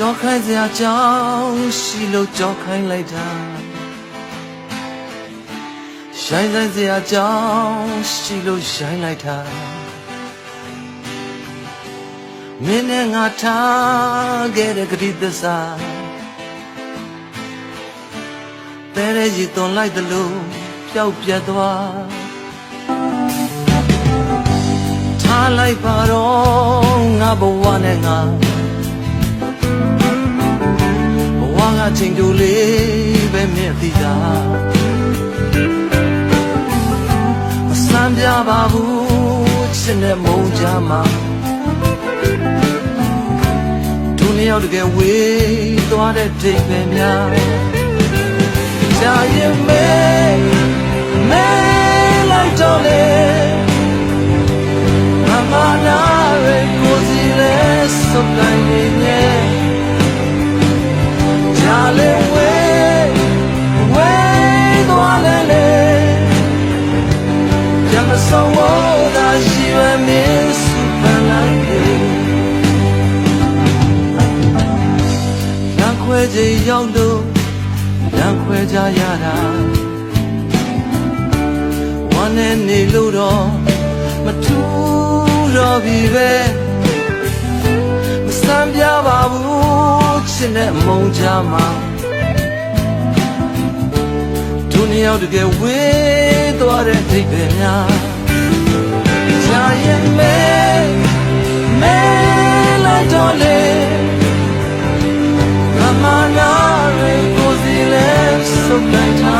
ကြောခိုင်းစရာကြောင်းရှိလို့ကြောခိုင်းလိုက်တာရှိုင်းဆိုင်စရာကြောင်းရှိလို့ရှိုင်းလိုက်တာမင်းနဲ့ငါထားခဲ့တဲ့ဂတိသစ္စာတဲရဲကြီးသွန်လိုက်သလိုပျောက်ပြတ်သွားထားလိုက်ပါတော့ငါဘဝနဲ့ငါ ဘဝကချိန်တူလေးပဲမြင့်သိတာမစမ်းပြပါဘူးချစ်နဲ့မုန်းကြမှာဒုနှစ်ယောက်တကယ်ဝေးသွားတဲ့ဒိတ်ပဲများကြာရင်မဲမဲလိုက်တော့လေမမနာရကိုစီလဲစုပ်လိုက်နေ ကြမဆုံးဝတာရှိရမင်းစုပန်လိုက်လေလမ်းခွဲခြင်းရောက်လို့လမ်းခွဲကြရတာဝမ်းနဲ့နေလို့တော့မထူးတော့ပြီပဲမစမ်းပြပါဘူးချစ်နဲ့မုန်းကြမှာဒုနှစ်ယောက်တကယ်ဝေးသွားတဲ့အိပ်ပဲများ ကြာ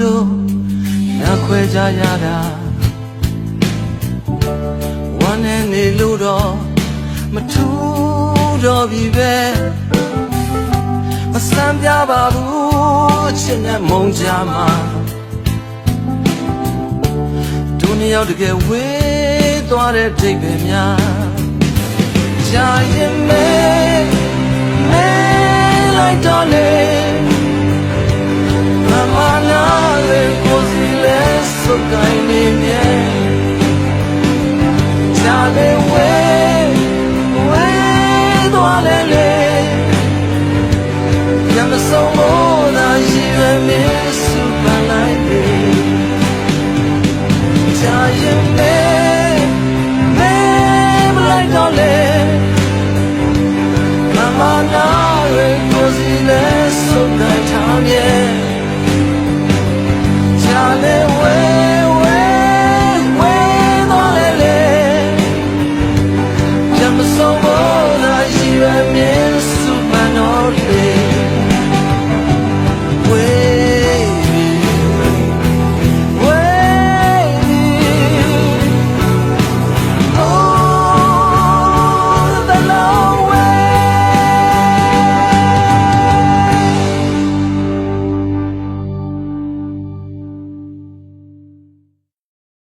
ခြင်းရောက်လို့လမ်းခွဲကြရတာ။ဝမ်းနဲ့နေလို့တော့မထူးတော့ပြီပဲ။မစမ်းပြပါဘူးချစ်နဲ့မုန်းကြမှာ။ဒုနှစ်ယောက်တကယ်ဝေးသွားတဲ့ဒိတ်ပဲများ။ကြာရင်မဲမဲလိုက်တော့လေ စီလဲစုပ်ကိုင်းနေမြဲကြာလေ